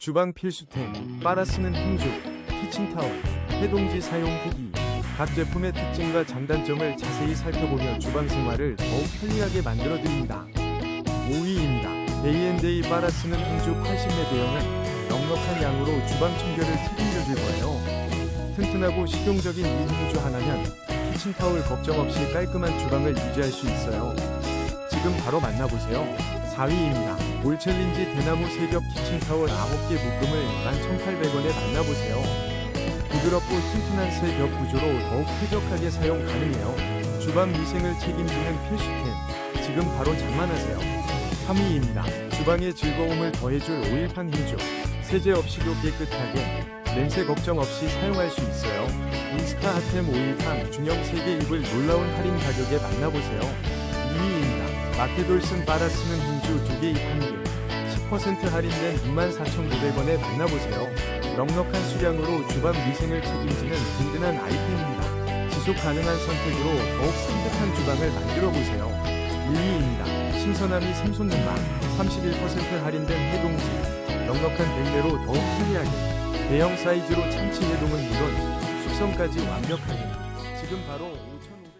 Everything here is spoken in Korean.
주방 필수템, 빨아 쓰는 힘줄, 키친타월, 해동지 사용 후기. 각 제품의 특징과 장단점을 자세히 살펴보며 주방 생활을 더욱 편리하게 만들어 드립니다. 5위입니다. 데이앤데이 빨아 쓰는 힘주 80매 대용은 넉넉한 양으로 주방 청결을 책임져 줄 거예요. 튼튼하고 실용적인 이 힘주 하나면 키친타월 걱정 없이 깔끔한 주방을 유지할 수 있어요. 지금 바로 만나보세요. 4위입니다. 올챌린지 대나무 세겹 키친 타월 9개 묶음을 11,800원에 만나보세요. 부드럽고 튼튼한 새겹 구조로 더욱 쾌적하게 사용 가능해요. 주방 위생을 책임지는 필수템. 지금 바로 장만하세요. 3위입니다. 주방의 즐거움을 더해줄 오일판 힘조. 세제 없이도 깨끗하게 냄새 걱정 없이 사용할 수 있어요. 인스타 핫템 오일판 중형 3개 입을 놀라운 할인 가격에 만나보세요. 2위입니다. 마케돌슨 빨아 쓰는 힘주 2개 입 1개. 10% 할인된 24,900원에 만나보세요. 넉넉한 수량으로 주방 위생을 책임지는 든든한 아이템입니다. 지속 가능한 선택으로 더욱 산뜻한 주방을 만들어 보세요. 1위입니다. 신선함이 샘솟는 맛. 31% 할인된 해동지. 넉넉한 백내로 더욱 편리하게. 대형 사이즈로 참치 해동은 물론 숙성까지 완벽하게. 지금 바로 5천